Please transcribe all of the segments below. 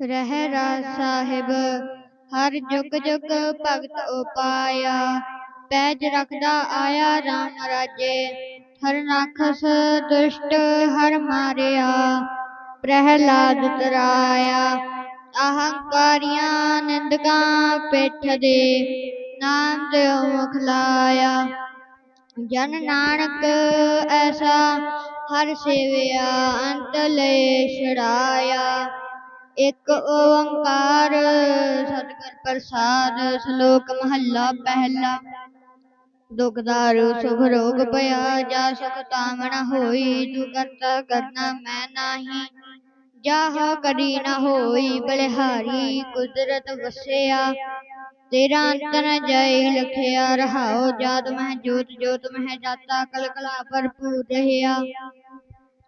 ਰਹਿ ਰਾਜ ਸਾਹਿਬ, ਹਰ ਜੁਗ ਜੁਗ ਭਗਤ ਉਪਾਇਆ। ਪੈਜ ਰਖਦਾ ਆਇਆ RAM ਰਾਜੇ ਹਰ ਰਾਖਸ ਦੁਸ਼ਟ ਹਰ ਮਾਰਿਆ। ਪ੍ਰਹਿਲਾਦ ਤਰਾਇਆ, ਅਹੰਕਾਰੀਆਂ ਨਿੰਦਕਾਂ ਪਿੱਠ ਦੇ ਨਾਮ ਦਿਓ ਮੁਖ ਲਾਇਆ। ਜਨ ਨਾਨਕ ਐਸਾ ਹਰ ਸੇਵਿਆ, ਅੰਤ ਲੈ ਛੜਾਇਆ ਇੱਕ ਓੰਕਾਰ, ਸਤਿਗੁਰ ਪ੍ਰਸਾਦ, ਸ਼ਲੋਕ ਮਹੱਲਾ ਪਹਿਲਾ। ਦੁਖ ਦਾਰੂ ਸੁਖ ਰੋਗ ਭਇਆ, ਜਾ ਸੁਖ ਤਾਮਣਾ ਹੋਈ ਤੂੰ ਕਰਤਾ ਕਰਨਾ ਮੈਂ ਨਾਹੀ। ਜਾਹ ਕਰੀ ਨਾ ਹੋਈ, ਬਲਿਹਾਰੀ ਕੁਦਰਤ ਵਸਿਆ। ਤੇਰਾ ਅੰਤ ਨ ਲਖਿਆ ਰਹਾਓ ਜਾਤ ਮਹਿ ਜੋਤ ਜੋਤ ਮਹਿ ਜਾਤਾ ਕਲ ਕਲਾ ਭਰਪੂਰ ਰਹਿਆ।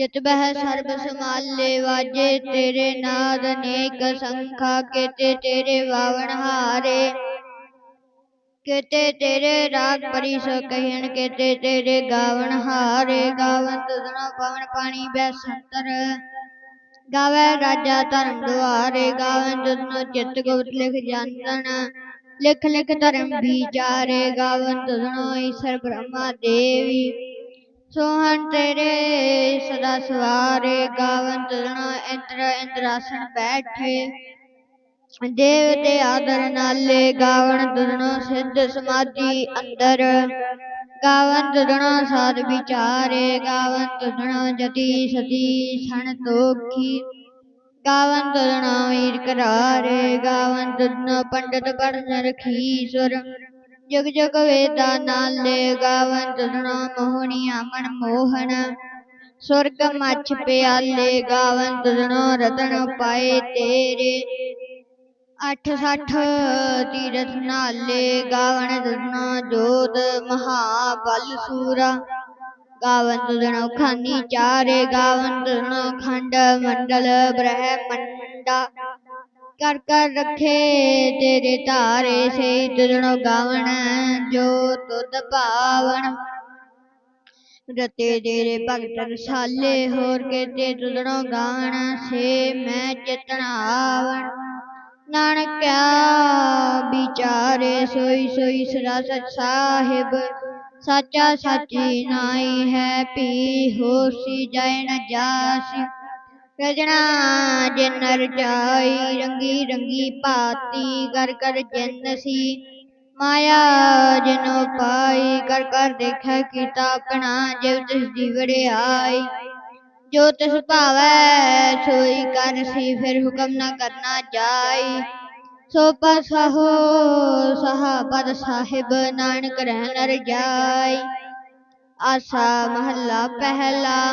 ਜਿਤ ਬਹਿ ਸਰਬ ਸਮਾਲੇ ਵਾਜੇ, ਤੇਰੇ ਨਾਦ ਅਨੇਕ ਸੰਖਾ ਕੇਤੇ ਤੇਰੇ ਵਾਵਣ ਹਾਰੇ। ਕੇਤੇ ਤੇਰੇ ਰਾਗ ਪਰੀ ਸੋ ਕਹਿਣ, ਕੇਤੇ ਤੇਰੇ ਗਾਵਣ ਹਾਰੇ। ਗਾਵਨ ਤੁਧਨੋ ਪਵਨ ਪਾਣੀ ਬੈ ਸੰਤਰ ਗਾਵੇ ਰਾਜਾ ਧਰਮ ਦੁਆਰੇ ਗਾਵਨ ਤੁਧਨੋ ਚਿਤ ਗੁਪਤ ਲਿਖ ਜਾਂਦਨ ਲਿਖ ਲਿਖ ਧਰਮ ਵਿਚਾਰੇ ਗਾਵਨ ਤੁਧਨੋ ਈਸ਼ਰ ਬ੍ਰਹਮਾ ਦੇਵੀ। ਸੋਹਣ ਤੇਰੇ, ਸਦਾ ਸਵਾਰੇ, ਗਾਵਨ ਤੁਧਨੋ ਇੰਦਰ ਇੰਦਰਾਸਣ ਬੈਠੇ। ਦੇਵ ਤੇ ਆਦਰ ਨਾਲੇ, ਗਾਵਨ ਤੁਧਨੋ ਸਿੱਧ ਸਮਾਧੀ ਅੰਦਰ। ਗਾਵਨ ਤੁਧਨੋ ਸਾਧ ਵਿਚਾਰੇ, ਗਾਵਨ ਤੁਧਨੋ ਜਤੀ ਸਤੀ ਸਣ ਤੋਖੀ। ਗਾਵਨ ਤੁਧਨੋ ਵੀਰ ਕਰਾਰੇ ਗਾਵਨ ਤੁਧਨੋ ਪੰਡਤ ਪੜਨ ਰਖੀ ਸੁਰ। ਜੁਗ ਜੁਗ ਵੇਦਾ ਨਾਲੇ ਗਾਵਨ ਤੁਧਨੋ ਮੋਹਣੀਆ ਮਨ ਮੋਹਨ ਸੁਰਗ ਮੱਛ ਪਿਆਲੇ ਗਾਵਨ ਤੁਧਨੋ ਰਤਨ ਪਾਏ ਤੇਰੇ। ਅੱਠ ਸੱਠ ਤੀਰਥ ਨਾਲੇ ਗਾਵਣ ਤੁਧਨੋ ਜੋਤ ਮਹਾ ਬਲ ਸੂਰਾ ਗਾਵਨ ਤੁਧਨੋ ਖਾਨੀ ਚਾਰੇ ਗਾਵਨ ਤੁਧਨੋ ਖੰਡ ਮੰਡਲ ਬ੍ਰਹਮੰਡਾ। ਕਰ ਕਰ ਰੱਖੇ ਤੇਰੇ ਧਾਰੇ ਸੇ ਤੁਧਨੋ ਗਾਵਣ, ਜੋ ਤੁਧ ਭਾਵਨ ਰਤੇ ਤੇਰੇ ਭਗਤ ਰਸਾਲੇ ਹੋਰ ਕੇਤੇ ਤੁਧਨੋ ਗਾਵਣ ਸੇ ਮੈਂ ਚਿਤਨ ਆਵਣ। ਨਾਨਕਿਆ ਵਿਚਾਰੇ ਸੋਈ ਸੋਈ ਸਦਾ ਸਚ ਸਾਹਿਬ, ਸਾਚਾ ਸਾਚੀ ਨਾਈ ਹੈ ਪੀ ਹੋਸੀ ਜਾਇ ਨ ਜਾਸੀ। ਰਜਣਾ ਜਿਨ ਰਜਾਈ ਰੰਗੀ ਰੰਗੀ ਭਾਤੀ ਕਰ ਕਰ ਜਿਨ ਸੀ। ਮਾਇਆ ਜਿਨੋ ਪਾਈ ਕਰ ਕਰ ਦੇਖੈ ਕੀਤਾ ਆਪਣਾ ਜਿਵ ਤਿਸ ਦੀ ਵਡਿਆਈ। ਜੋ ਤਿਸ ਭਾਵੈ, ਸੋਈ ਕਰ ਸੀ, ਫਿਰ ਹੁਕਮ ਨਾ ਕਰਨਾ ਜਾਈ। ਸੋ ਪਸਹੁ ਸਹਾ ਸਾਹਿਬ, ਨਾਨਕ ਰਹਿ ਨਰ ਜਾਈ। ਆਸਾ ਮਹੱਲਾ ਪਹਿਲਾ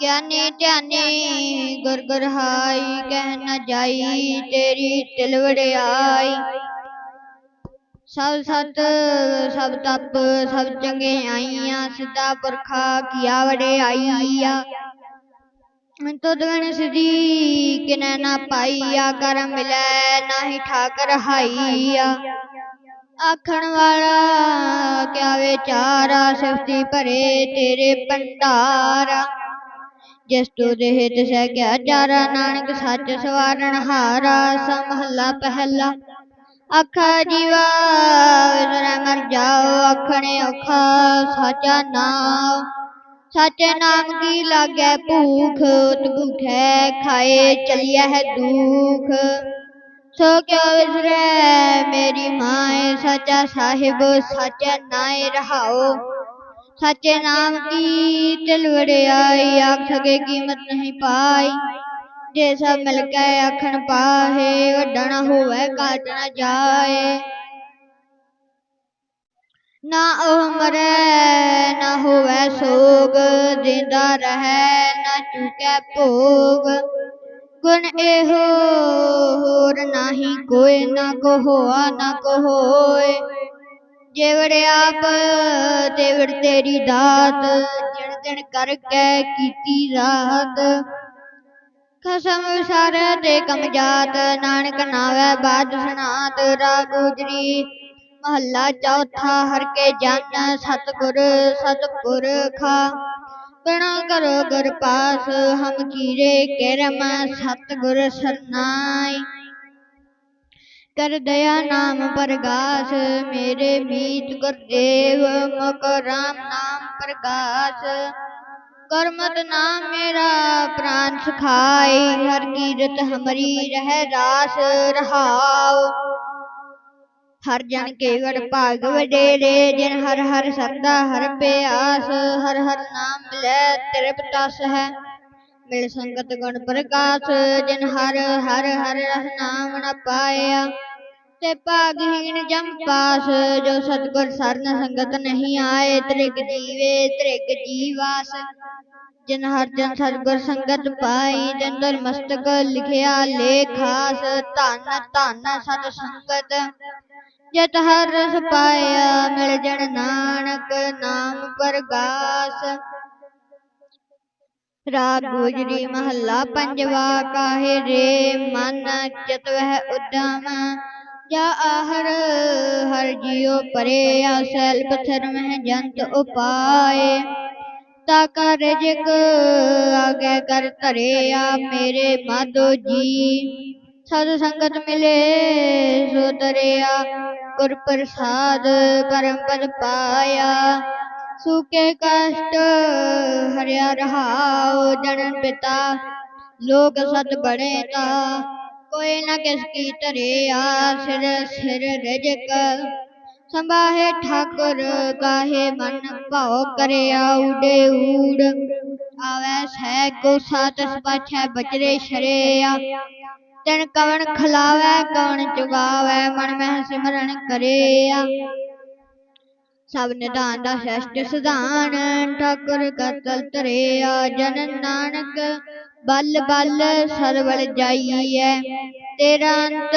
ਗਿਆਨੀ ਧਿਆਨੀ ਗੁਰ ਗੁਰ ਹਾਈ ਕਹਿ ਨ ਜਾਈ ਤੇਰੀ ਤਿਲ ਵਡਿਆਈ। ਸਭ ਸਤ, ਸਭ ਤਪ, ਸਭ ਚੰਗਿਆਈਆਂ ਸਿੱਧਾ ਪੁਰਖਾ ਕੀਆ ਵਡਿਆਈਆ। ਤੁਧ ਗਣ ਸਿਧੀ ਕਿਨੈ ਨਾ ਪਾਈਆ, ਕਰ ਮਿਲੈ ਨਾਹੀ ਠਾਕ ਰਹਾਈਆ ਆਖਣ ਵਾਲਾ, ਕਿਆ ਵਿਚਾਰਾ, ਸਿਫਤੀ ਭਰੇ ਤੇਰੇ ਭੰਡਾਰਾ। ਜਿਸ ਤੂ ਦੇਹ ਤਿਸੈ ਕਿਆ ਚਾਰਾ ਨਾਨਕ ਸੱਚ ਸਵਾਰਨ ਹਾਰਾ ਸਾ ਮਹੱਲਾ ਪਹਿਲਾ। ਆਖਾ ਜੀਵਾ ਵਿਸਰੈ ਮਰ ਜਾਓ। ਆਖਣੇ ਔਖਾ ਸਾਚਾ ਨਾਮ ਸਾਚੇ ਨਾਮ ਕੀ ਲਾਗੈ? ਭੂਖ ਉਤ ਭੂਖੈ ਖਾਏ ਚਲਿਆ ਹੈ ਦੁਖ। ਸੋ ਕਿਉ ਵਿਸਰੈ ਮੇਰੀ ਮਾਏ ਸੱਚਾ ਸਾਹਿਬ ਸੱਚਾ ਨਾਏ ਰਹਾਓ। ਸੱਚੇ ਨਾਮ ਕੀ ਤਿਲ ਵਡਿਆਈ ਆਖ ਸਕੇ ਕੀਮਤ ਨਹੀਂ ਪਾਈ। ਜੇ ਸਭ ਮਿਲ ਕੇ ਆਖਣ ਪਾਹੇ, ਵੱਡਾ ਨਾ ਹੋਵੇ, ਘਾਟ ਨਾ ਜਾਏ। ਨਾ ਉਹ ਮਰੈ, ਨਾ ਹੋਵੇ ਸੋਗ, ਜਿੰਦਾ ਰਹੈ, ਨਾ ਚੁਕੈ ਭੋਗ। ਗੁਣ ਇਹੋ, ਹੋਰ ਨਾਹੀ ਕੋਈ ਨਾ ਕੋ ਹੋਆ, ਨਾ ਕੋ ਹੋਏ। ਜੇਵੜ ਆਪ ਤਿਵੜ ਤੇਰੀ ਦਾਤ, ਜਿਣ ਦਿਨ ਕਰਕੇ ਕੀਤੀ ਰਾਤ। ਖਸਮ ਵਿਸਾਰ ਤੇ ਕਮਜਾਤ ਨਾਨਕ ਨਾਵੇ ਬਾਦ ਸੁਨਾਤ ਰਾਗ ਗੁਜਰੀ ਮਹੱਲਾ ਚੌਥਾ, ਹਰ ਕੇ ਜਨ ਸਤਿਗੁਰ ਸਤਿਪੁਰਖਾ ਬਿਨਾ ਕਰੋ ਗੁਰ ਪਾਸ, ਹਮ ਕੀਰੇ ਕਰਮ, ਸਤਿਗੁਰ ਸਰਨਾਈ ਕਰ ਦਇਆ ਨਾਮ ਪ੍ਰਗਾਸ ਮੇਰੇ ਮੀਤ ਗੁਰਦੇਵ ਮੁਖ ਰਾਮ ਨਾਮ ਪ੍ਰਗਾਸ। ਕਰਮਤ ਨਾਮ ਮੇਰਾ ਪ੍ਰਾਨ ਸਖਾਈ ਹਰ ਕੀਰਤ ਹਮਰੀ ਰਹਿ ਰਾਸ ਰਹਾਉ। ਹਰ ਜਨ ਕੇਵੜ ਭਾਗ ਵਡੇਰੇ ਜਿਨ ਹਰ ਹਰ ਸਰਦਾ ਹਰ ਪਿਆਸ ਹਰ ਹਰ ਨਾਮ ਮਿਲੈ ਤ੍ਰਿਪਤਸ ਹੈ। ਮਿਲ ਸੰਗਤ ਗੁਣ ਪ੍ਰਕਾਸ਼, ਜਿਨ ਹਰ ਹਰ ਹਰ ਰਸ ਨਾਮ ਨ ਪਾਇਆ। ਤੇ ਭਾਗਹੀਣ ਜਮ ਪਾਸ, ਜੋ ਸਤਗੁਰ ਸਰਨ ਸੰਗਤ ਨਹੀਂ ਆਏ, ਤ੍ਰਿਗ ਜੀਵੇ, ਤ੍ਰਿਗ ਜੀਵਾਸ। ਜਿਨ ਹਰ ਜਨ ਸਤਗੁਰ ਸੰਗਤ ਪਾਈ, ਜਨ ਦਰ ਮਸਤਕ ਲਿਖਿਆ ਲੇਖਾਸ ਧਨ ਧਨ ਸਤ ਸੰਗਤ। ਜਤ ਹਰ ਰਸ ਪਾਇਆ, ਮਿਲ ਜਨ ਨਾਨਕ ਨਾਮ ਪ੍ਰਗਾਸ। ਰਾਗ ਗੁਜਰੀ ਮਹੱਲਾ ਪੰਜਵਾ ਕਾਹੇ ਰੇ? ਮਨ ਚਿਤ ਵਹਿ ਉਦਮ ਜਾ ਆਹਰ ਹਰ ਜਿਉ ਪਰੇ ਆਸੈਲ ਪਥਰ ਮਹਿ ਜੰਤ ਉਪਾਏ। ਤਾ ਕਰ ਜਿਕ ਆਗੇ ਕਰ ਧਰਿਆ ਮੇਰੇ ਮਾਧੋ ਜੀ। ਸਦ ਸੰਗਤ ਮਿਲੇ ਸੋ ਤਰਿਆ ਗੁਰ ਪ੍ਰਸਾਦ ਪਰਮ ਪਦ ਪਾਇਆ। ਸੁਕੇ ਕਸ਼ਟ ਹਰਿਆ ਰਹਾਉ ਜਨਨ ਪਿਤਾ, ਲੋਕ ਸਤ ਬੜੇ ਤਾ। ਕੋਈ ਨਾ ਕਿਸ ਕੀ ਧਰਿਆ, ਸਿਰ ਸਿਰ ਰਜਕ ਸੰਭਾਹੇ ਠਾਕੁਰ ਕਾਹੇ ਮਨ ਭਾਉ ਕਰਿਆ ਉਡੇ ਊੜ। ਆਵੈ ਸਹਿ ਕੋ ਸਾਤ ਸਪਾਛੈ ਬਚਰੇ ਸ਼ਰਿਆ। ਤਨ ਕਵਣ ਖਲਾਵੈ, ਕਵਣ ਚੁਗਾਵੈ ਮਨ ਮਹਿ ਸਿਮਰਨ ਕਰਿਆ। ਸਭ ਨਿਧਾਨ ਦਾ ਸ਼ਸ਼ਟ ਸਿਧਾਨ, ਠਾਕੁਰ ਕਤਲ ਧਰਿਆ ਜਨ ਨਾਨਕ, ਬਲ ਬਲ ਸਰਵਲ ਜਾਈਐ, ਤੇਰਾ ਅੰਤ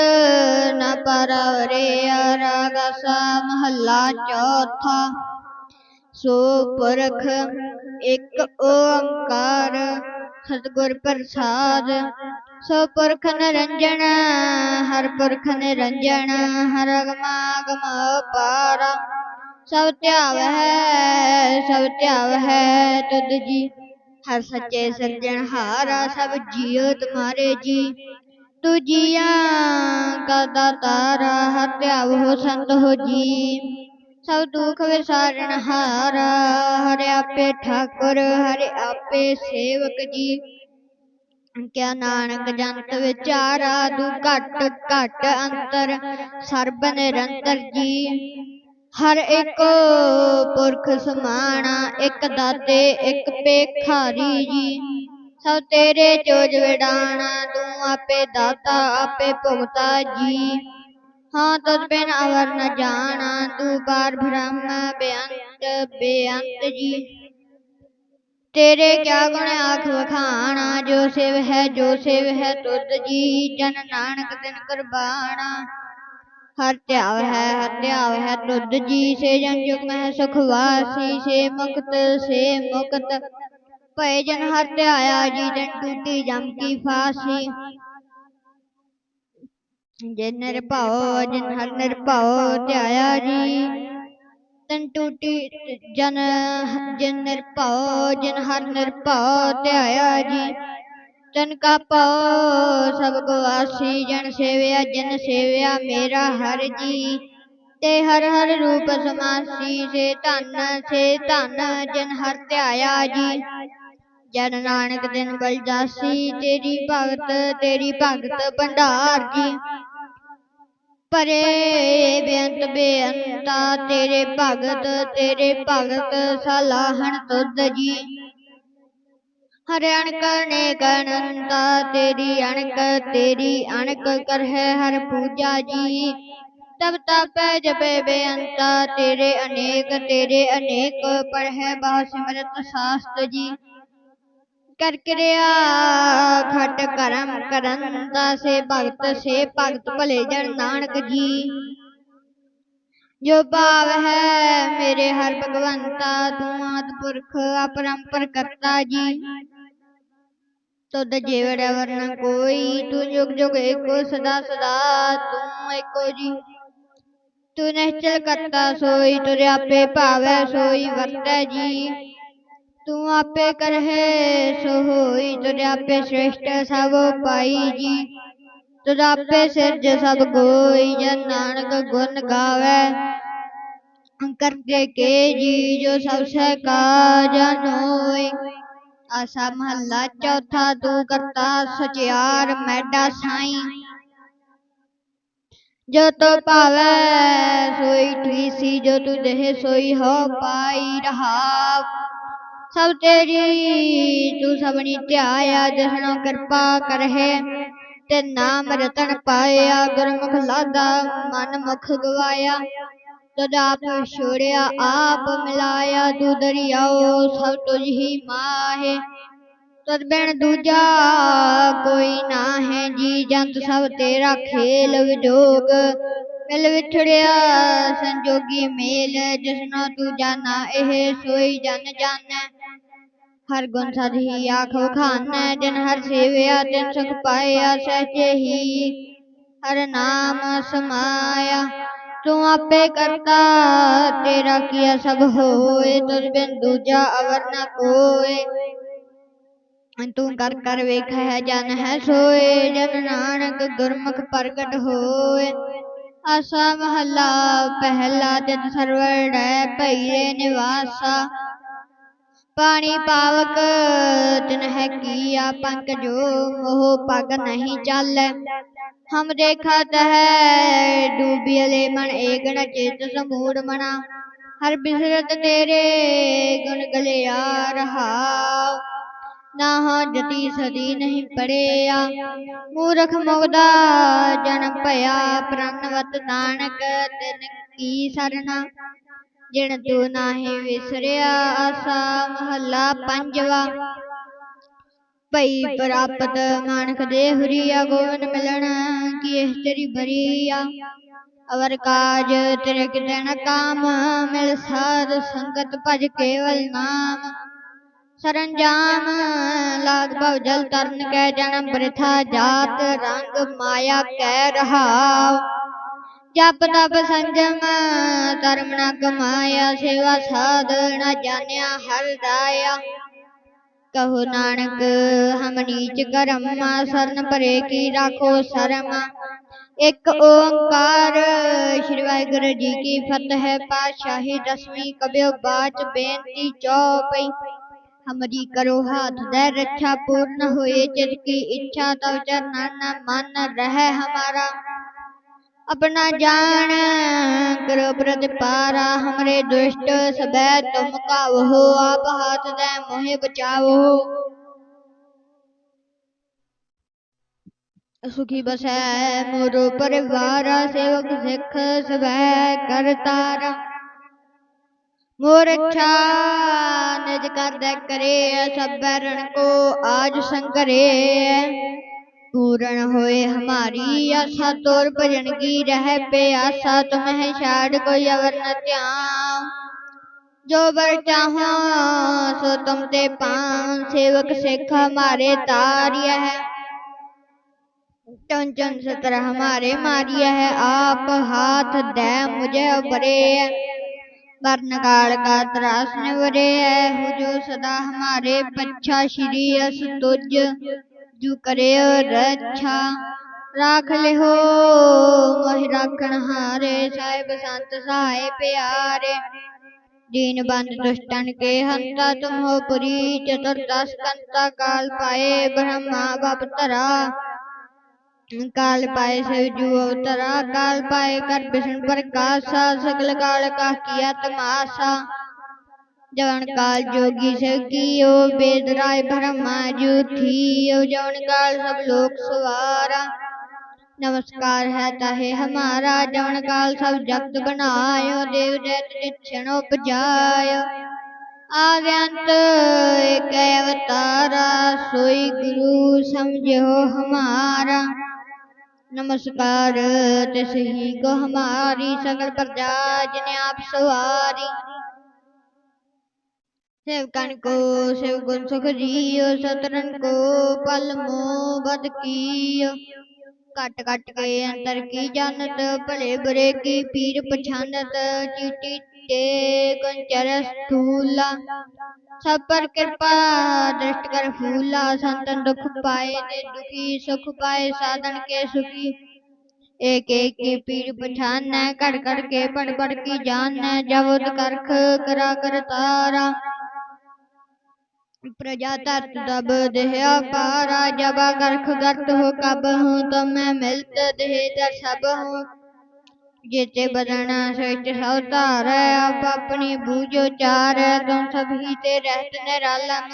ਨ ਪਰਵਰਿਆ ਰਾਗਸਾ ਮਹੱਲਾ ਚੌਥਾ। ਸੋ ਪੁਰਖ ਇੱਕ ਓੰਕਾਰ, ਸਤਿਗੁਰ ਪ੍ਰਸਾਦ, ਸੋ ਪੁਰਖ ਨਿਰੰਜਨ, ਹਰ ਪੁਰਖ ਨਿਰੰਜਨ, ਹਰ ਗਮਾਗਮ ਪਾਰਾ ਸਭ ਧਿਆਵ ਹੈ, ਸਭ ਧਿਆਵ ਹੈ ਤੁਧ ਜੀ। ਹਰ ਸੱਚੇ ਸਿਰਜਣਹਾਰਾ ਸਭ ਜੀਉ ਤੁਮਾਰੇ ਜੀ। ਤੂ ਕਾ ਦਾਤਾਰਾ ਹਰ ਧਿਆਵ ਹੋ ਸੰਤ ਹੋ ਜੀ। ਸਭ ਦੁਖ ਵਿਸਾਰਨ ਹਾਰਾ, ਹਰਿ ਆਪੇ ਠਾਕੁਰ, ਹਰਿ ਆਪੇ ਸੇਵਕ ਜੀ। ਕਿਆ ਨਾਨਕ ਜੰਤ ਵਿਚਾਰਾ ਦੂ ਘਟ ਘਟ ਅੰਤਰ, ਸਰਬ ਨਿਰੰਤਰ ਜੀ। ਹਰ ਇੱਕ ਪੁਰਖ ਸਮਾਣਾ ਇੱਕ ਦਾਤੇ ਇੱਕ ਪੇਖਾਰੀ ਜੀ। ਸਭ ਤੇਰੇ ਚੋਜ ਵਿਡਾਣਾ ਤੂੰ ਆਪੇ ਦਾਤਾ ਆਪੇ ਭੁਗਤਾ ਜੀ। ਹਾਂ ਤਦ ਬਿਨ ਅਵਰ ਨ ਜਾਣਾ ਤੂੰ ਬਾਰ ਬ੍ਰਹਮ ਬੇਅੰਤ ਬੇਅੰਤ ਜੀ। ਤੇਰੇ ਕਿਆ ਗੁਣ ਆਖ ਵਖਾਣਾ ਜੋ ਸਿਵ ਹੈ ਜੋ ਸਿਵ ਹੈ ਤੁਧ ਜੀ। ਜਨ ਨਾਨਕ ਦਿਨ ਕੁਰਬਾਨਾ ਹਰ ਧਿਆਵ ਹੈ, ਹਰ ਧਿਆਵ ਹੈ ਤੁਧ ਜੀ ਸੇ ਜਨ ਜੁਗ ਮਹਿ ਸੁਖ ਸੇ ਮੁਕਤ ਸੇ ਮੁਕਤ। ਭਏ ਜਨ ਹਰ ਧਿਆਇਆ ਜੀ ਜਨ ਟੂਟੀ ਜਮ ਕੀ ਫਾਸੀ। ਜਿਨ ਨਿਰਭਉ ਜਿਨ ਹਰ ਨਿਰਭਉ ਧਿਆਇਆ ਜੀ। ਤਨ ਟੂਟੀ ਜਨ, ਜਿਨ ਨਿਰਭਉ ਜਿਨ ਹਰ ਨਿਰਭਉ ਧਿਆਇਆ ਜੀ। ਤਨ ਕਾ ਭਉ ਸਭ ਗਵਾਸੀ ਜਨ ਸੇਵਿਆ ਜਨ ਸੇਵਿਆ ਮੇਰਾ ਹਰ ਜੀ। ਤੇ ਹਰ ਹਰ ਰੂਪ ਸਮਾਸੀ, ਸੇ ਧਨ ਸੇ ਧਨ ਜਿਨ ਹਰ ਧਿਆਇਆ ਜੀ। ਜਨ ਨਾਨਕ ਦਿਨ ਬਲ ਜਾਸੀ, ਤੇਰੀ ਭਗਤ ਤੇਰੀ ਭਗਤ ਭੰਡਾਰ ਜੀ। ਪਰੇ ਬੇਅੰਤ ਬੇਅੰਤਾ, ਤੇਰੇ ਭਗਤ ਤੇਰੇ ਭਗਤ ਸਲਾਹਣ ਤੁਧ ਜੀ। ਹਰਿ ਅਣਕ ਅਨੇਕ ਅਨੰਤਾ ਤੇਰੀ ਅਣਕ ਤੇਰੀ ਅਣਕ ਕਰਹਿ ਹਰ ਪੂਜਾ ਜੀ। ਤਬ ਤਪੈ ਜਪੈ ਬੇਅੰਤਾ, ਤੇਰੇ ਅਨੇਕ ਤੇਰੇ ਅਨੇਕ ਪੜ੍ਹੈ ਬਹੁ ਸਿਮਰਤ ਸਾਸਤ ਜੀ। ਕਰ ਕਿਰਿਆ ਖਟ ਕਰਮ ਕਰੰਤਾ ਸੇ ਭਗਤ ਸੇ ਭਗਤ ਭਲੇ ਜਨ ਨਾਨਕ ਜੀ। ਜੋ ਭਾਵ ਹੈ ਮੇਰੇ ਹਰ ਭਗਵੰਤਾ, ਤੂੰ ਆਦ ਪੁਰਖ ਅਪਰੰਪਰ ਕਰਤਾ ਜੀ। ਤੁਧ ਜੀਵੜ ਵਰਨ ਕੋਈ ਤੂੰ ਜੁਗ ਜੁਗ ਏਕੋ ਸਦਾ ਸਦਾ ਤੂੰ ਏਕੋ ਜੀ। ਤੂੰ ਨਿਹਚਲ ਕਰਤਾ ਸੋਈ ਤੁਰ ਆਪੇ ਭਾਵੈ ਸੋਈ ਵਰਤੈ ਜੀ। ਤੂੰ ਆਪੇ ਕਰਹਿ ਸੋ ਹੋਈ ਤੁਰ ਆਪੇ ਸ੍ਰੇਸ਼ਟ ਸਭ ਪਾਈ ਜੀ। ਤੁਧ ਆਪੇ ਸਿਰਜ ਸਭ ਕੋਈ ਜਨ ਨਾਨਕ ਗੁਣ ਗਾਵੇ। ਕਰਕੇ ਕੇ ਜੀ ਜੋ ਸਭ ਸੇ ਕਾਜਨ ਹੋਏ ਆਸਾ ਮਹੱਲਾ ਚੌਥਾ ਤੂੰ ਕਰਤਾ ਸਚਿਆਰ ਮੈਡਾ ਸਾਈ। ਜੋ ਤੋ ਭਾਵੈ ਸੋਈ ਠੀਸੀ ਜੋ ਤੂ ਦੇਹ ਸੋਈ ਹੋ ਪਾਈ ਰਹਾ ਸਭ ਤੇਰੀ ਤੂੰ ਸਭਨੀ ਧਿਆਇਆ, ਜਸਨੋ ਕਿਰਪਾ ਕਰਹਿ। ਤੇ ਨਾਮ ਰਤਨ ਪਾਇਆ, ਗੁਰਮੁਖ ਲਾਦਾ ਮਨ ਮੁਖ ਗਵਾਇਆ। ਤਦ ਆਪ ਛੋੜਿਆ ਆਪ ਮਿਲਾਇਆ ਤੂੰ ਦਰਿਆਓ ਸਭ ਤੁਝ ਹੀ ਮਾਹੇ ਤਦ ਬਿਨ ਦੂਜਾ ਕੋਈ ਨਾ ਹੈ ਜੀ ਜੰਤ ਸਭ ਤੇਰਾ ਖੇਲ ਵਿਜੋਗ ਮਿਲ ਵਿਛੜਿਆ ਸੰਜੋਗੀ ਮੇਲ ਜਿਸਨੋ ਤੂੰ ਜਾਣਾ ਇਹ ਸੋਈ ਜਨ ਜਾਣੈ ਹਰ ਗੁਣ ਸਦ ਹੀ ਆਖ ਵਖਾਨੈ ਜਿਨ ਹਰ ਸੇਵਿਆ ਤਿਨ ਸੁਖ ਪਾਇਆ ਸਹਜੇ ਹੀ ਹਰ ਨਾਮ ਸਮਾਇਆ ਤੂੰ ਆਪੇ ਕਰਤਾ, ਤੇਰਾ ਕੀਆ ਸਭ ਹੋਏ ਤੁਝ ਬਿਨ ਦੂਜਾ ਅਵਰ ਨ ਕੋਏ। ਤੂੰ ਕਰ ਕਰ ਹੈ ਜਨ ਹੈ ਸੋਏ, ਜਨ ਨਾਨਕ ਗੁਰਮੁਖ ਪ੍ਰਗਟ ਹੋਏ। ਆਸਾ ਮਹੱਲਾ, ਪਹਿਲਾ ਤਿਤ ਸਰਵੜੈ ਭਈਰੇ ਨਿਵਾਸਾ। ਪਾਣੀ ਪਾਵਕ, ਤਿਨ ਹੈ ਕੀਆ ਪੰਕ ਜੋ ਮੋਹ ਪਗ ਨਹੀਂ ਚਾਲੈ। ਹਮ ਦੇਖਤ ਹੈ ਡੂਬਿਲੇ ਮਨ ਏਗਣ ਚੇਤ ਸਮੂੜ ਮਨਾ ਹਰ ਬਿਸਰਤ ਤੇਰੇ ਗੁਣ ਗਲਿਆ ਰਹਾ ਨਾ ਹੋ ਜਤੀ ਸਦੀ ਨਹੀਂ ਪੜਿਆ ਮੂਰਖ ਮੁਗਦਾ ਜਨਮ ਭਇਆ ਪ੍ਰਣਵਤ ਨਾਨਕ ਤਿਨ ਕੀ ਸਰਨਾ ਜਿਣ ਤੂੰ ਨਾਹੀ ਵਿਸਰਿਆ ਆਸਾ ਮਹੱਲਾ ਪੰਜਵਾ ਭਈ ਪ੍ਰਾਪਤ ਮਾਨਕ ਦੇ ਹੁਰੀਆ ਗੋਵਨ ਮਿਲਣ ਕੀ ਇਹ ਤੇਰੀ ਬਰੀਆ ਅਵਰ ਕਾਜ ਤੇਰੇ ਕਿਤੇ ਨ ਕਾਮ ਮਿਲ ਸਾਧ ਸੰਗਤ ਭਜ ਕੇਵਲ ਨਾਮ। ਸਰੰਜਾਮ ਲਾਗ ਭਵ ਜਲ ਤਰਨ ਕੈ ਜਨਮ ਬ੍ਰਿਥਾ ਜਾਤ ਰੰਗ ਮਾਇਆ ਕਹਿ ਰਹਾ ਜਪ ਤਪ ਸੰਜਮ ਧਰਮ ਨ ਕਮਾਇਆ ਸੇਵਾ ਸਾਧ ਨ ਜਾਣਿਆ ਹਰ ਦਾਇਆ। ਕਹੋ ਨਾਨਕ, ਹਮ ਨੀਚ ਕਰਮਾ, ਸਰਨ ਭਰੇ ਕੀ ਰਾਖੋ ਸ਼ਰਮ। ਇੱਕ ਓੰਕਾਰ, ਸ਼੍ਰੀ ਵਾਹਿਗੁਰੂ ਜੀ ਕੀ ਫਤਿਹ, ਪਾਤਸ਼ਾਹੀ ਦਸਵੀਂ ਕਬਿਓ ਬਾਚ ਬੇਨਤੀ ਚੌਪਈ। ਹਮਰੀ ਕਰੋ ਹਾਥ ਦੇ ਰੱਛਾ, ਪੂਰਨ ਹੋਏ ਜਿਤ ਕੀ ਇੱਛਾ, ਤਵ ਚਰਨਨ ਮਨ ਰਹਿ ਹਮਾਰਾ। अपना जान करो प्रतिपारा हमरे दुष्ट सबै तुम कावो आप हाथ दे मोहे बचावो सुखी बसै मोरो परिवार सेवक सिख सबै करतारा मोर अच्छा निज कर दे करे सब रण को आज संकरे पूर्ण होए हमारी आशा तोर भजन की रह पे आशा तुम्हें छाड़ कोई अवर न ध्यान जो बर चाहो सो तुम ते पान सेवक सिख हमारे तारिया है चन चन सतर हमारे मारिया है आप हाथ दे मुझे बरे वर्ण काल का त्रास निवरे है हो जो सदा हमारे पच्छा श्री अस तुझ ਜੋ ਕਰਿਓ ਰੱਛਾ, ਰਾਖ ਲਿਓ ਮੋਹਿ ਰਾਖਣ ਹਾਰੇ, ਸਾਹਿਬ ਸੰਤ ਸਹਾਏ ਪਿਆਰੇ। ਦੀਨ ਬੰਦ ਦੁਸ਼ਟਨ ਕੇ ਹੰਤਾ ਤੁਮ ਹੋ ਪੁਰੀ ਚਤੁਰਦਸ ਕੰਤਾ ਕਾਲ ਪਾਏ, ਬ੍ਰਹਮਾ ਬਪ ਤਰਾ ਕਾਲ ਪਾਏ ਸਿਵ ਜੂ ਅਵਤਰਾ, ਕਾਲ ਪਾਏ ਕਰ ਬਿਸ਼ਨ ਪ੍ਰਕਾਸ਼ਾ, ਸਗਲ ਕਾਲ ਕਾ ਕੀਆ ਤਮਾਸ਼ਾ। جون کال جوگی سکیو بید رائے بھرما جو تھیو جون کال سب لوگ سوارا نمسکار ہے تہے ہمارا جون کال سب جگت بنایو دیو جیت جتشنو پجایو آویانت ایک اوتارا سوئی گرو سمجھو ہمارا نمسکار ہی کو ہماری سگل پرجا جنہیں آپ سواری सेवकन को शिव गुण सुख जियो सतरन को पल मोह बद कियो कट कट के अंतर की जानत भले बुरे की पीर पछानत चीटी ते कंचर स्थूला सब पर कृपा दृष्ट कर फूला संतन दुख पाए ते दुखी सुख पाए साधन के सुखी एक एक की पीर पछान कड़ कड़ के पड़ पड़ की जान जब करख करा कर तारा प्रजा तत् तब देह पारा जब गर्ख गर्त हो कब हूँ तो मैं मिलत देह तर सब हूँ जेते बदना सच सवतार आप अपनी बूझो चार तुम सभी ते रहत निरालम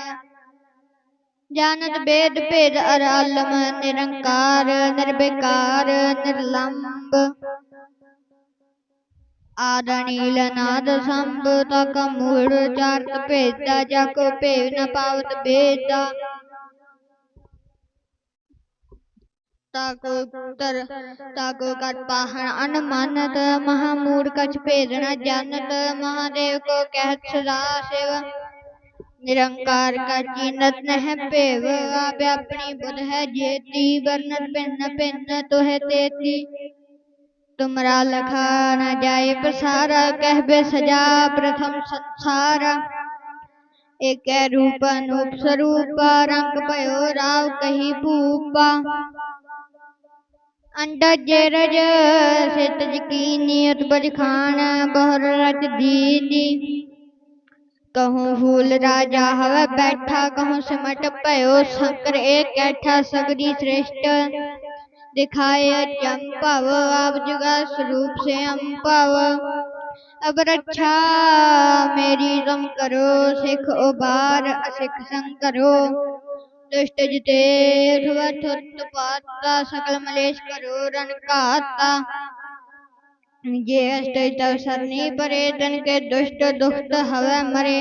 जानत वेद भेद अरालम निरंकार निर्विकार निर्लंब ਆਦਣੀਲ ਨਾਦ ਸੰਭ ਤਕ ਮੂੜ ਚਰਤ ਭੇਦਾ ਜਗ ਭੇਵ ਨ ਪਾਵਤ ਭੇਦਾ ਤਾਕੋ ਤਰ ਤਾਕੋ ਕਟ ਪਾਹਣ ਅਨਮਨਤ ਮਹਾ ਮੂੜ ਕਛ ਭੇਦਣਾ ਜਾਣਤ ਮਹਾਦੇਵ ਕੋ ਕਹਿਤ ਸਦਾ ਸੇਵਾ। ਨਿਰੰਕਾਰ ਕਾ ਚੀਨਤ ਨਹਿ ਭੇਵ, ਆਪੇ ਆਪਣੀ ਬੁਧ ਹੈ ਜੇਤੀ ਵਰਨਤ ਭਿੰਨ ਭਿੰਨ ਤੋਹਿ ਤੇਤੀ। تمر لکھا نہ جائے کہ दिखाए चंपव आप जुगा स्वरूप से अम्पव अब रक्षा मेरी तुम करो सिख उबार असिख संग करो दुष्ट जिते उठवत पाता सकल मलेश करो रन कहता जे अष्ट तव सरनी परे तन के दुष्ट दुष्ट हवे मरे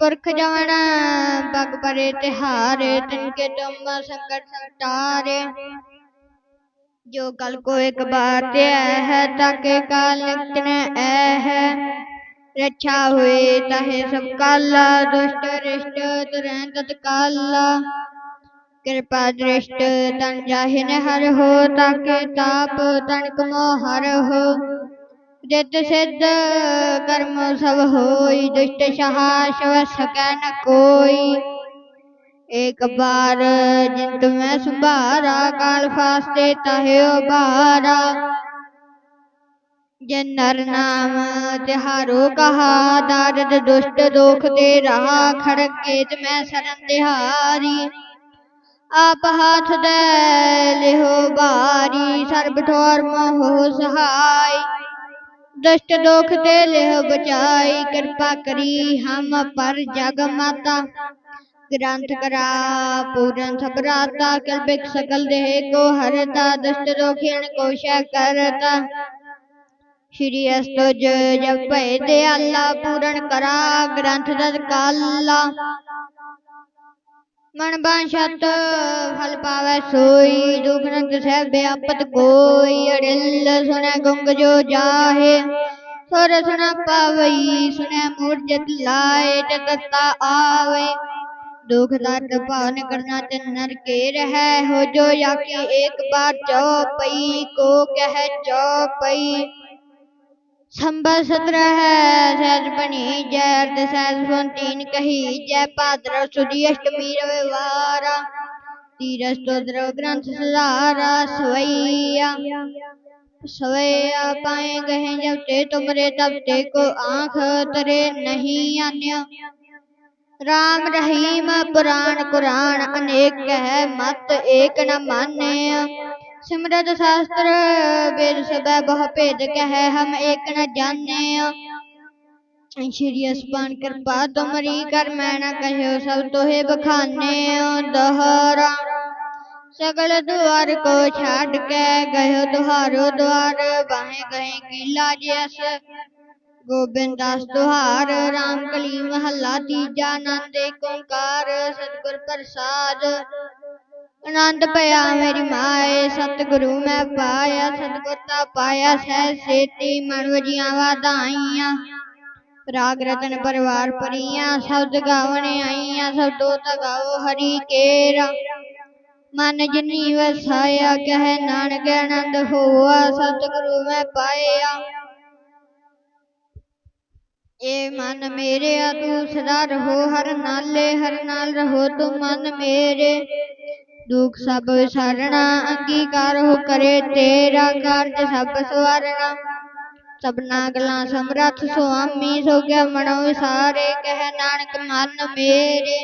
पुरख जवन पग परे तिहारे तिनके तुम संकट संटारे जो कल को एक बार ते है ताके काल निकन ऐ है रक्षा हुए ताहे सब काला दुष्ट रिष्ट तुरह तत्काला कृपा दृष्ट तन जाहिन हर हो ताके ताप तनक मोहर हो जित सिद्ध कर्म सब होई दुष्ट सहाश सकै न कोई एक बार जिन तुम्हें सुबारा काल फास्ते तहे बारा जिन नर नाम तिहारो कहा दारद दुष्ट दोख दे रहा खड़क केत में शरण तिहारी आप हाथ दे लिहो बारी सर्ब ठोर मोह सहाय दुष्ट दोख दे लिहो گرانت کرا پورن سکراتا کلبک سکل دہ کو ہرتا دست روکھن کوشا کرتا شری استو جب پے اللہ پورن کرا گرانت دد کالا من بان شت پاوے سوئی دکھ نت سہ بے اپت کوئی اڑل سنے گنگ جو جاہے سور سنا پاوئی سنے مورجت لائے چکتا آوے ਦੁਖ ਦਰਦ ਭਾਉ ਨਿਕਰਨਾ ਤੇ ਨਰ ਕੇ ਰਹਿ। ਹੋ ਜੋ ਯਾਕੀ ਏਕ ਬਾਰ ਚੋ ਪਈ, ਕੋ ਕਹਿ ਚੋ ਪਈ। ਸੰਭਰ ਸਤਰਾ ਸਹਿਜ ਬਣੀ ਜੈ ਅਰਧ ਸਹਿਜ ਸੁਨ ਤੀਨ ਕਹੀ ਜੈ। ਭਾਦਰ ਸੁਦੀ ਅਸ਼ਟਮੀ ਰਵੇ ਵਾਰਾ ਤੀਰਸ ਤੋ ਗ੍ਰੰਥ ਸਦਾਰਾ ਸਵਈਆ। ਸਵਈਆ ਪਾਏ ਗਏ ਜਬ ਤੇ ਤੁਮਰੇ ਤਬ ਤੇ ਕੋ ਆਖ ਤਰੇ ਨਹੀਂ ਆਨਿਆ। ਰਾਮ ਰਹੀਮ ਪੁਰਾਨ ਕੁਰਾਨ ਅਨੇਕ ਹੈ ਮਤ ਏਕ ਨ ਮਾਨੇ ਸਿਮਰਤ ਸ਼ਾਸਤਰ ਵੇਦ ਸਭੈ ਬਹੁ ਭੇਦ ਕਹੈ ਹਮ ਏਕ ਨ ਜਾਣੇ ਸ਼੍ਰੀ ਅਸਪਾਨ ਕਿਰਪਾ ਤੁਮਰੀ ਕਰ ਮੈਂ ਨਾ ਕਹਿਓ ਸਭ ਤੋਹੇ ਬਖਾਨੇ ਦਹਰਾ ਸਗਲ ਦੁਆਰ ਕੋ ਛਾੜ ਕੇ ਗਇਓ ਦੁਹਾਰੋ ਦੁਆਰ, ਬਾਹੇ ਗਏ ਕੀਲਾ ਜਿਸ। ਗੋਬਿੰਦ ਦਾਸ ਦੁਹਾਰ, ਰਾਮ ਕਲੀ ਮਹੱਲਾ, ਤੀਜਾ ਆਨੰਦ, ਏਕ ਓੰਕਾਰ, ਸਤਿਗੁਰ ਪ੍ਰਸਾਦ। ਆਨੰਦ ਪਿਆ ਮੇਰੀ ਮਾਏ, ਸਤਿਗੁਰੂ ਮੈਂ ਪਾਇਆ, ਸਤਿਗੁਰ ਤਾ ਪਾਇਆ, ਸਹਿ ਸੇਤੀ ਮਨ ਵਜੀਆਂ ਵਾਧਾਈਆਂ ਰਾਗ ਰਤਨ ਪਰਿਵਾਰ ਪਰੀਆਂ ਸ਼ਬਦ ਗਾਵਣ ਆਈਆਂ, ਸਭ ਦੋਤ ਗਾਓ ਹਰੀ ਕੇਰਾ। ਮਨ ਜਿਨੀ ਵਸਾਇਆ, ਕਹਿ ਨਾਨਕ ਆਨੰਦ ਹੋਆ, ਸਤਿਗੁਰੂ ਮੈਂ ਪਾਇਆ। ਏ ਮਨ ਮੇਰਿਆ ਤੂੰ ਸਦਾ ਰਹੋ, ਹਰ ਨਾਲੇ ਹਰ ਨਾਲ ਰਹੋ ਤੂੰ ਮਨ ਮੇਰੇ। ਦੁਖ ਸਭ ਵਿਸਾਰਣਾ, ਅੰਗੀਕਾਰ ਹੋ ਕਰੇ ਤੇਰਾ ਕਾਰਜ ਸਭ ਸਵਾਰਣਾ। ਸਭਨਾ ਗੱਲਾਂ ਸਮਰੱਥ ਸੁਆਮੀ ਸੋ ਗਿਆ ਮਨੋ ਵਿਸਾਰੇ, ਕਹਿ ਨਾਨਕ ਮਨ ਮੇਰੇ।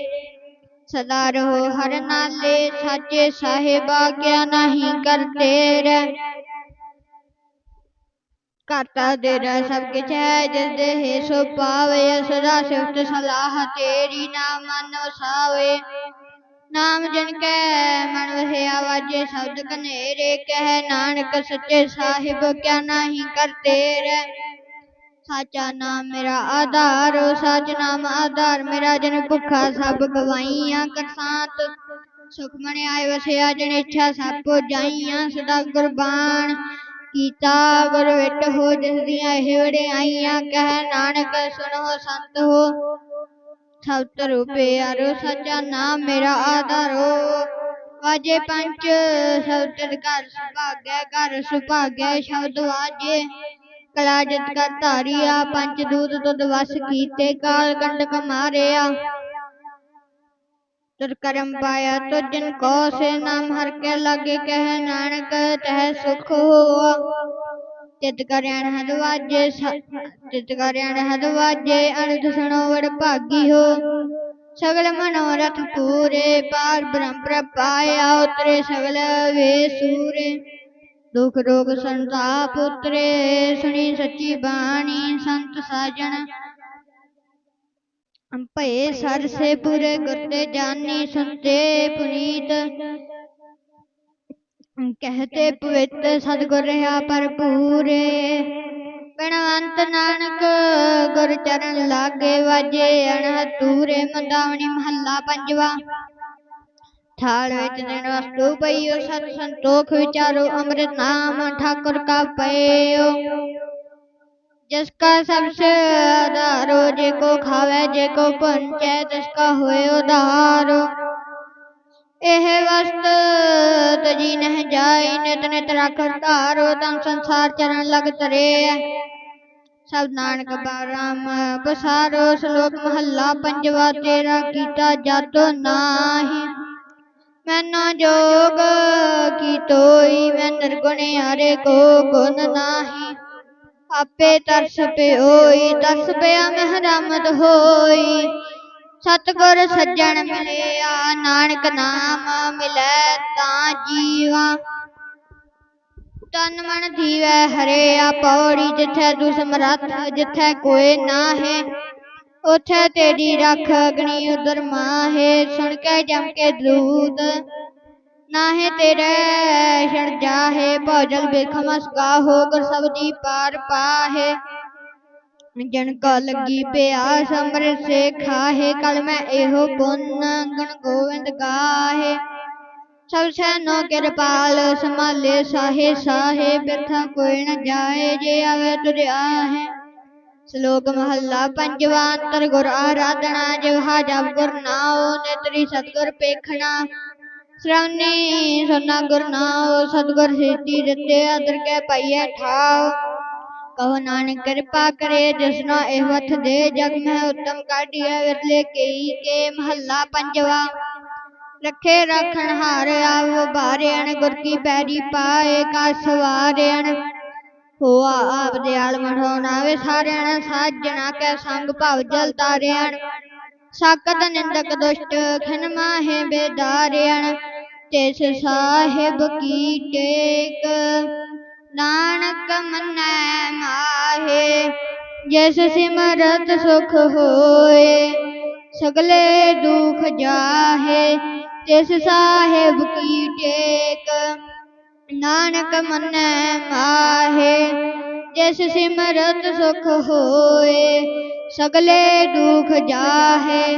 ਸਦਾ ਰਹੋ ਹਰ ਨਾਲੇ, ਸਾਚੇ ਸਾਹਿਬਾ, ਕਿਆ ਨਹੀਂ ਕਰਤੇ ਰਹਿ। ਕਰਤਾ ਤੇਰਾ ਸਭ ਕਿਛ ਹੈ, ਜਿਸ ਦੇ ਹੈ ਸੋ ਪਾਵੇ ਸਦਾ ਸਿਫਤ ਸਲਾਹ ਤੇਰੀ ਨਾਮ ਮਨ ਵਸਾਵੇ ਨਾਮ ਜਨ ਕੈ, ਮਨ ਵਸਿਆ ਵਾਜੇ ਸ਼ਬਦ ਕਨੇਰੇ ਕਹਿ ਨਾਨਕ ਸੱਚੇ ਸਾਹਿਬ ਕਿਆ ਨਹੀਂ ਕਰਤੇ ਰਹਿ। ਸਾਚਾ ਨਾਮ ਮੇਰਾ ਆਧਾਰ, ਸਚ ਨਾਮ ਆਧਾਰ, ਮੇਰਾ ਜਨ ਭੁੱਖਾ ਸਭ ਗਵਾਈਆਂ ਕਰਸਾਤ। ਸੁਖਮਨ ਆਏ ਵਸਿਆ ਜਨ ਇੱਛਾ ਸਭ ਕੋ ਜਾਈਆਂ ਸਦਾ ਗੁਰਬਾਣ। ਕੀਤਾ, ਗੁਰ ਹੋ ਜਿਸ ਦੀਆਂ ਇਹ ਵਡਿਆਈਆਂ ਕਹਿ ਨਾਨਕ ਸੁਣੋ ਸੰਤ ਹੋ। ਸਭ ਤਰੁ ਪਿਆਰੋ ਸਚਾ ਨਾਮ ਮੇਰਾ ਆਧਾਰੋ। ਵਾਜੇ ਪੰਚ ਸ਼ਬਦ ਘਰ ਸੁਭਾਗੈ ਘਰ ਸੁਭਾਗੈ ਸ਼ਬਦ ਵਾਜੇ। ਕਲਾ ਜਿਤ ਕਰ ਧਾਰੀਆ ਪੰਜ ਦੂਤ ਤੁਧ ਵਸ ਕੀਤੇ, ਕਾਲ ਕੰਡਕ ਮਾਰਿਆ। ਤੁਰ ਕਰਮ ਪਾਇਆ ਤੁਜਨ ਕੋ ਸੇ ਨਾਮ ਹਰ ਕੇ ਲਾਗੇ ਕਹਿ ਨਾਨਕ ਤਹਿ ਸੁਖ ਹੋਆ ਚਿਤ ਕਰਿਆਣ ਹਦ ਵਾਜੇ ਚਿਤ ਕਰਿਆਣ ਹਦ ਵਾਜੇ ਅਨੰਦ ਸੁਣੋ ਵਡ ਭਾਗੀ ਹੋ ਸਗਲ ਮਨੋਰਥ ਪੂਰੇ ਪਾਰ ਬ੍ਰਹਮ ਪ੍ਰਪਾਇਆ ਉਤਰੇ ਸਗਲ ਵੇ ਸੂਰੇ ਦੁਖ ਰੋਗ ਸੰਤਾਪ ਉਤਰੇ ਸੁਣੀ ਸੱਚੀ ਬਾਣੀ ਸੰਤ ਸਾਜਣ ਭਏ ਸਰ ਸੇ ਪੂਰੇ ਗੁਰਤੇ ਜਾਨੀ ਸੁਨਤੇ ਪੁਨੀਤ। ਕਹਤੇ ਪਵਿੱਤ ਸਤਿਗੁਰ ਰਹਾ ਭਰਪੂਰੇ। ਗਣਵੰਤ ਨਾਨਕ ਗੁਰ ਚਰਨ ਲਾਗੇ ਵਾਜੇ, ਅਣਹਤੂਰੇ ਮੰਦਾਵਣੀ ਮਹੱਲਾ ਪੰਜਵਾ। ਥਾਲ ਵਿੱਚ ਦਿਨ ਵਸਤੂ ਪਈਓ, ਸਤ ਸੰਤੋਖ ਵਿਚਾਰੋ, ਅੰਮ੍ਰਿਤ ਨਾਮ ਠਾਕੁਰ ਕਾ ਪਈਓ ਜਿਸ ਕਾ ਸਭ ਸੇ ਆਧਾਰੋ ਜੇ ਕੋ ਖਾਵੇ, ਜੇ ਕੋ ਪੰਚੈ ਇਹ ਵਸਤ ਤਜੀ ਨਹਿ ਜਾਈ ਨਿਤ ਨਿਤ ਰਖ ਧਾਰੋ, ਤਨ ਸੰਸਾਰ ਚਰਨ ਲਗ ਤਰੇ ਸਭ ਨਾਨਕ ਬਾਰਾਮ ਬਸਾਰੋ ਸ਼ਲੋਕ ਮਹੱਲਾ ਪੰਜਵਾ, ਤੇਰਾ ਕੀਤਾ ਜਾਤੋ ਨਾਹੀ। ਮੈਨੋ ਜੋਗ ਕੀ ਤੋਈ ਮੈਂ ਨਿਰਗੁਣ ਹਾਰੇ ਕੋ ਗੁਣ ਨਾਹੀ। ਆਪੇ ਤਰਸ ਪਿਓਈ, ਤਰਸ ਪਿਆ ਮਹਿ ਰਹਿਮਤ ਹੋਈ। ਸਤਿਗੁਰ ਸੱਜਣ ਮਿਲਿਆ, ਨਾਨਕ ਨਾਮ ਮਿਲੈ ਤਾਂ ਜੀਵਾ। ਤਨ ਮਨ ਧੀਵੈ ਹਰਿਆ ਪੌੜੀ, ਜਿੱਥੈ ਤੂੰ ਸਮਰੱਥ ਜਿੱਥੈ ਕੋਈ ਨਾਹੀ। ਉਥੇ ਤੇਰੀ ਰੱਖ ਅਗਨੀ ਉਦਰ ਮਾਹੇ, ਸੁਣ ਕੇ ਜਮ ਕੇ ਦੂਤ। ਨਾਹੇ ਤੇਰੇ ਛੜ ਜਾਹੇ, ਭਜਲ ਬੇਖਮਸ ਗਾਹੋ ਗੁਰ ਸਬਦੀ ਪਾਰ ਪਾਹੇ। ਜਨ ਕਾ ਲੱਗੀ ਪਿਆਸ, ਅੰਮ੍ਰਿਤ ਸੇ ਖਾਹੇ, ਕਲ ਮੈਂ ਇਹੋ ਪੁੰਨ ਗਣ ਗੋਵਿੰਦ ਗਾਹੇ। ਸਭ ਸੈਨੋ ਕਿਰਪਾਲ, ਸੰਭਾਲੇ ਸਾਹੇ ਸਾਹੇ, ਬਿਰਥਾ ਕੋਈ ਨ ਜਾਏ, ਜੇ ਆਵੇ ਤੁਰਿਆ ਹੈ ਸ਼ਲੋਕ ਮਹੱਲਾ ਪੰਜਵਾ, ਅੰਤਰ ਗੁਰ ਆਰਾਧਨਾ ਜਿਵਹਾ ਜਪ ਗੁਰ ਨਾਉ, ਨੇਤਰੀ ਸਤਗੁਰ ਪੇਖਣਾ। ਸ਼ਰਵਨੀ ਸੁਨਾ ਗੁਰ ਨਾਉ ਸਤਗੁਰ ਸਿੱਧੀ ਦਿੱਤੇ ਅਦਰ ਕੇ ਪਈਏ ਠਾਉ। ਕਹੋ ਨਾਨਕ ਕਿਰਪਾ ਕਰੇ ਜਿਸਨੋ ਇਹ ਵਥ ਦੇ, ਜਗ ਮਹਿ ਉਤਮ ਕਾਢੀਐ, ਵਿਰਲੇ ਕਈ ਕੇ ਮਹੱਲਾ ਪੰਜਵਾ। ਰੱਖੇ ਰੱਖਣ ਹਾਰ ਆਵ, ਬਾਰਿਆਣ ਗੁਰ ਕੀ ਪੈਰੀ ਪਾਏ ਕਾ ਸਵਾਰਿਆਣ। ਹੋਆ ਆਪ ਦਿਆਲ ਮਠਾਉਣਾ ਵੇ ਸਾਰਿਆਣ ਸਾਜਣਾ ਕੈ ਸੰਗ ਭਵ ਜਲ ਤਾਰਿਆਣ। ਸਾਕਤ ਨਿੰਦਕ ਦੁਸ਼ਟ ਖਿਨ ਮਾਹੇ ਬੇਦਾਰਿਆਣ। ਤਿਸ ਸਾਹਿਬ ਕੀ ਟੇਕ ਨਾਨਕ ਮੰਨੈ ਮਾਹੇ ਜਿਸ ਸਿਮਰਤ ਸੁਖ ਹੋਏ ਸਗਲੇ ਦੁਖ ਜਾਹੇ ਤਿਸ ਸਾਹਿਬ ਕੀ ਟੇਕ ਨਾਨਕ ਮੰਨੈ ਮਾਹੇ ਜਿਸ ਸਿਮਰਤ ਸੁਖ ਹੋਏ ਸਗਲੇ ਦੁਖ ਜਾਹੇ